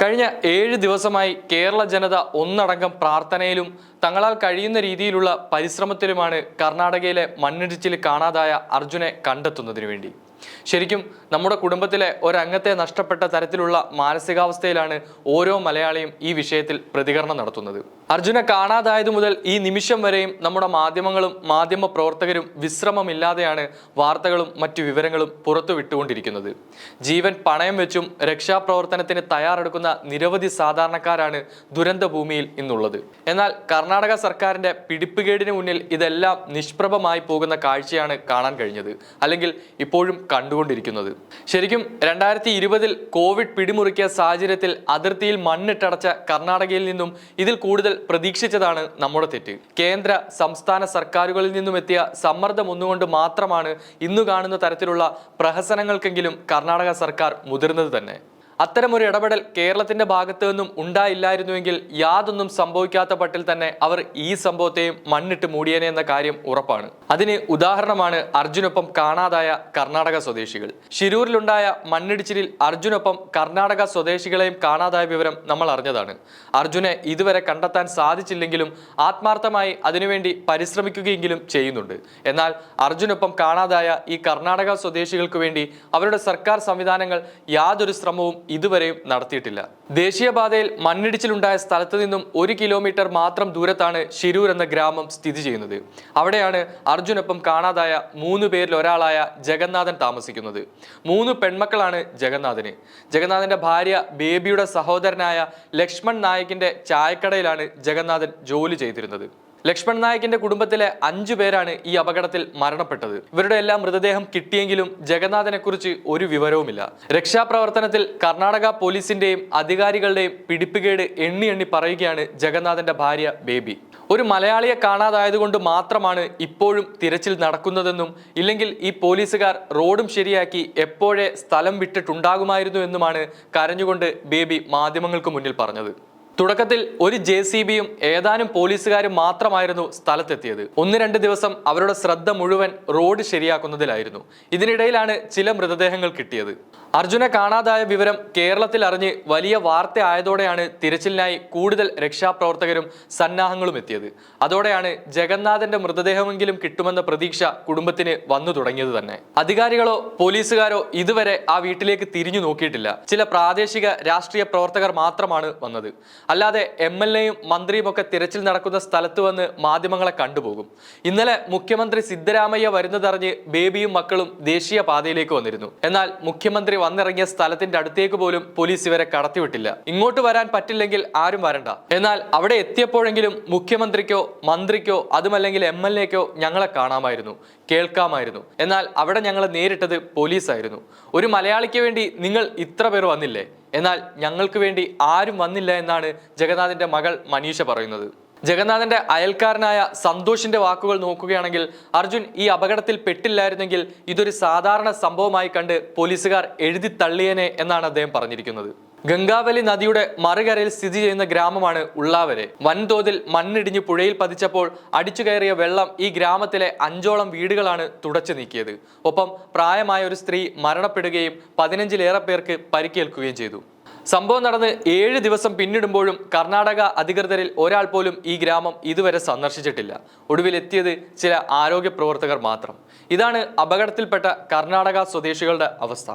കഴിഞ്ഞ ഏഴ് ദിവസമായി കേരള ജനത ഒന്നടങ്കം പ്രാർത്ഥനയിലും തങ്ങളാൽ കഴിയുന്ന രീതിയിലുള്ള പരിശ്രമത്തിലുമാണ് കർണാടകയിലെ മണ്ണിടിച്ചിൽ കാണാതായ അർജുനെ കണ്ടെത്തുന്നതിന് വേണ്ടി. ശരിക്കും നമ്മുടെ കുടുംബത്തിലെ ഒരംഗത്തെ നഷ്ടപ്പെട്ട തരത്തിലുള്ള മാനസികാവസ്ഥയിലാണ് ഓരോ മലയാളിയും ഈ വിഷയത്തിൽ പ്രതികരണം നടത്തുന്നത്. അർജുനെ കാണാതായതു മുതൽ ഈ നിമിഷം വരെയും നമ്മുടെ മാധ്യമങ്ങളും മാധ്യമ പ്രവർത്തകരും വിശ്രമമില്ലാതെയാണ് വാർത്തകളും മറ്റു വിവരങ്ങളും പുറത്തു വിട്ടുകൊണ്ടിരിക്കുന്നത്. ജീവൻ പണയം വെച്ചും രക്ഷാപ്രവർത്തനത്തിന് തയ്യാറെടുക്കുന്ന നിരവധി സാധാരണക്കാരാണ് ദുരന്ത ഭൂമിയിൽ ഇന്നുള്ളത്. എന്നാൽ കർണാടക സർക്കാരിന്റെ പിടിപ്പുകേടിന് മുന്നിൽ ഇതെല്ലാം നിഷ്പ്രഭമായി പോകുന്ന കാഴ്ചയാണ് കാണാൻ കഴിഞ്ഞത് അല്ലെങ്കിൽ ഇപ്പോഴും കണ്ടുകൊണ്ടിരിക്കുന്നത്. ശരിക്കും രണ്ടായിരത്തി ഇരുപതിൽ കോവിഡ് പിടിമുറുക്കിയ സാഹചര്യത്തിൽ അതിർത്തിയിൽ മണ്ണിട്ടടച്ച കർണാടകയിൽ നിന്നും ഇതിൽ കൂടുതൽ പ്രതീക്ഷിച്ചതാണ് നമ്മുടെ തെറ്റ്. കേന്ദ്ര സംസ്ഥാന സർക്കാരുകളിൽ നിന്നും എത്തിയ സമ്മർദ്ദം ഒന്നുകൊണ്ട് മാത്രമാണ് ഇന്നു കാണുന്ന തരത്തിലുള്ള പ്രഹസനങ്ങൾക്കെങ്കിലും കർണാടക സർക്കാർ മുതിർന്നത് തന്നെ. അത്തരമൊരു ഇടപെടൽ കേരളത്തിന്റെ ഭാഗത്തു നിന്നും ഉണ്ടായില്ലായിരുന്നുവെങ്കിൽ യാതൊന്നും സംഭവിക്കാത്ത പട്ടിൽ തന്നെ അവർ ഈ സംഭവത്തെയും മണ്ണിട്ട് മൂടിയേനെ എന്ന കാര്യം ഉറപ്പാണ്. അതിന് ഉദാഹരണമാണ് അർജുനൊപ്പം കാണാതായ കർണാടക സ്വദേശികൾ. ശിരൂരിലുണ്ടായ മണ്ണിടിച്ചിലിൽ അർജുനൊപ്പം കർണാടക സ്വദേശികളെയും കാണാതായ വിവരം നമ്മൾ അറിഞ്ഞതാണ്. അർജുനെ ഇതുവരെ കണ്ടെത്താൻ സാധിച്ചില്ലെങ്കിലും ആത്മാർത്ഥമായി അതിനുവേണ്ടി പരിശ്രമിക്കുകയെങ്കിലും ചെയ്യുന്നുണ്ട്. എന്നാൽ അർജുനൊപ്പം കാണാതായ ഈ കർണാടക സ്വദേശികൾക്ക് വേണ്ടി അവരുടെ സർക്കാർ സംവിധാനങ്ങൾ യാതൊരു ശ്രമവും ഇതുവരെയും നടത്തിയിട്ടില്ല. ദേശീയപാതയിൽ മണ്ണിടിച്ചിലുണ്ടായ സ്ഥലത്ത് നിന്നും ഒരു കിലോമീറ്റർ മാത്രം ദൂരത്താണ് ശിരൂർ എന്ന ഗ്രാമം സ്ഥിതി ചെയ്യുന്നത്. അവിടെയാണ് അർജുനൊപ്പം കാണാതായ മൂന്ന് പേരിൽ ഒരാളായ ജഗന്നാഥൻ താമസിക്കുന്നത്. മൂന്ന് പെൺമക്കളാണ് ജഗന്നാഥന്. ജഗന്നാഥന്റെ ഭാര്യ ബേബിയുടെ സഹോദരനായ ലക്ഷ്മൺ നായകിന്റെ ചായക്കടയിലാണ് ജഗന്നാഥൻ ജോലി ചെയ്തിരുന്നത്. ലക്ഷ്മൺ നായകിന്റെ കുടുംബത്തിലെ അഞ്ചു പേരാണ് ഈ അപകടത്തിൽ മരണപ്പെട്ടത്. ഇവരുടെ എല്ലാം മൃതദേഹം കിട്ടിയെങ്കിലും ജഗന്നാഥനെ കുറിച്ച് ഒരു വിവരവുമില്ല. രക്ഷാപ്രവർത്തനത്തിൽ കർണാടക പോലീസിന്റെയും അധികാരികളുടെയും പിടിപ്പുകേട് എണ്ണി എണ്ണി പറയുകയാണ് ജഗന്നാഥന്റെ ഭാര്യ ബേബി. ഒരു മലയാളിയെ കാണാതായതുകൊണ്ട് മാത്രമാണ് ഇപ്പോഴും തിരച്ചിൽ നടക്കുന്നതെന്നും ഇല്ലെങ്കിൽ ഈ പോലീസുകാർ റോഡും ശരിയാക്കി എപ്പോഴേ സ്ഥലം വിട്ടിട്ടുണ്ടാകുമായിരുന്നു എന്നുമാണ് കരഞ്ഞുകൊണ്ട് ബേബി മാധ്യമങ്ങൾക്ക് മുന്നിൽ പറഞ്ഞത്. തുടക്കത്തിൽ ഒരു ജെ സി ബിയും ഏതാനും പോലീസുകാരും മാത്രമായിരുന്നു സ്ഥലത്തെത്തിയത്. ഒന്ന് രണ്ട് ദിവസം അവരുടെ ശ്രദ്ധ മുഴുവൻ റോഡ് ശരിയാക്കുന്നതിലായിരുന്നു. ഇതിനിടയിലാണ് ചില മൃതദേഹങ്ങൾ കിട്ടിയത്. അർജുനെ കാണാതായ വിവരം കേരളത്തിൽ അറിഞ്ഞ് വലിയ വാർത്ത ആയതോടെയാണ് തിരച്ചിലിനായി കൂടുതൽ രക്ഷാപ്രവർത്തകരും സന്നാഹങ്ങളും എത്തിയത്. അതോടെയാണ് ജഗന്നാഥന്റെ മൃതദേഹമെങ്കിലും കിട്ടുമെന്ന പ്രതീക്ഷ കുടുംബത്തിന് വന്നു തുടങ്ങിയത് തന്നെ. അധികാരികളോ പോലീസുകാരോ ഇതുവരെ ആ വീട്ടിലേക്ക് തിരിഞ്ഞു നോക്കിയിട്ടില്ല. ചില പ്രാദേശിക രാഷ്ട്രീയ പ്രവർത്തകർ മാത്രമാണ് വന്നത്. അല്ലാതെ എം എൽ എയും മന്ത്രിയും ഒക്കെ തിരച്ചിൽ നടക്കുന്ന സ്ഥലത്ത് വന്ന് മാധ്യമങ്ങളെ കണ്ടുപോകും. ഇന്നലെ മുഖ്യമന്ത്രി സിദ്ധരാമയ്യ വരുന്നതറിഞ്ഞ് ബേബിയും മക്കളും ദേശീയ പാതയിലേക്ക് വന്നിരുന്നു. എന്നാൽ മുഖ്യമന്ത്രി വന്നിറങ്ങിയ സ്ഥലത്തിന്റെ അടുത്തേക്ക് പോലും പോലീസ് ഇവരെ കടത്തിവിട്ടില്ല. ഇങ്ങോട്ട് വരാൻ പറ്റില്ലെങ്കിൽ ആരും വരണ്ട. എന്നാൽ അവിടെ എത്തിയപ്പോഴെങ്കിലും മുഖ്യമന്ത്രിക്കോ മന്ത്രിക്കോ അതുമല്ലെങ്കിൽ എം എൽ എക്കോ ഞങ്ങളെ കാണാമായിരുന്നു കേൾക്കാമായിരുന്നു. എന്നാൽ അവിടെ ഞങ്ങൾ നേരിട്ടത് പോലീസായിരുന്നു. ഒരു മലയാളിക്ക് വേണ്ടി നിങ്ങൾ ഇത്ര പേർ വന്നില്ലേ? എന്നാൽ ഞങ്ങൾക്ക് വേണ്ടി ആരും വന്നില്ല എന്നാണ് ജഗന്നാഥിന്റെ മകൾ മനീഷ പറയുന്നത്. ജഗന്നാഥന്റെ അയൽക്കാരനായ സന്തോഷിന്റെ വാക്കുകൾ നോക്കുകയാണെങ്കിൽ അർജുൻ ഈ അപകടത്തിൽ പെട്ടില്ലായിരുന്നെങ്കിൽ ഇതൊരു സാധാരണ സംഭവമായി കണ്ട് പോലീസുകാർ എഴുതി തള്ളിയേനെ എന്നാണ് അദ്ദേഹം പറഞ്ഞിരിക്കുന്നത്. ഗംഗാവലി നദിയുടെ മറുകരയിൽ സ്ഥിതി ചെയ്യുന്ന ഗ്രാമമാണ് ഉള്ളാവരെ. വൻതോതിൽ മണ്ണിടിഞ്ഞ് പുഴയിൽ പതിച്ചപ്പോൾ അടിച്ചു കയറിയ വെള്ളം ഈ ഗ്രാമത്തിലെ അഞ്ചോളം വീടുകളാണ് തുടച്ചു നീക്കിയത്. ഒപ്പം പ്രായമായ ഒരു സ്ത്രീ മരണപ്പെടുകയും പതിനഞ്ചിലേറെ പേർക്ക് പരിക്കേൽക്കുകയും ചെയ്തു. സംഭവം നടന്ന് ഏഴ് ദിവസം പിന്നിടുമ്പോഴും കർണാടക അധികൃതരിൽ ഒരാൾ പോലും ഈ ഗ്രാമം ഇതുവരെ സന്ദർശിച്ചിട്ടില്ല. ഒടുവിൽ എത്തിയത് ചില ആരോഗ്യ പ്രവർത്തകർ മാത്രം. ഇതാണ് അപകടത്തിൽപ്പെട്ട കർണാടക സ്വദേശികളുടെ അവസ്ഥ.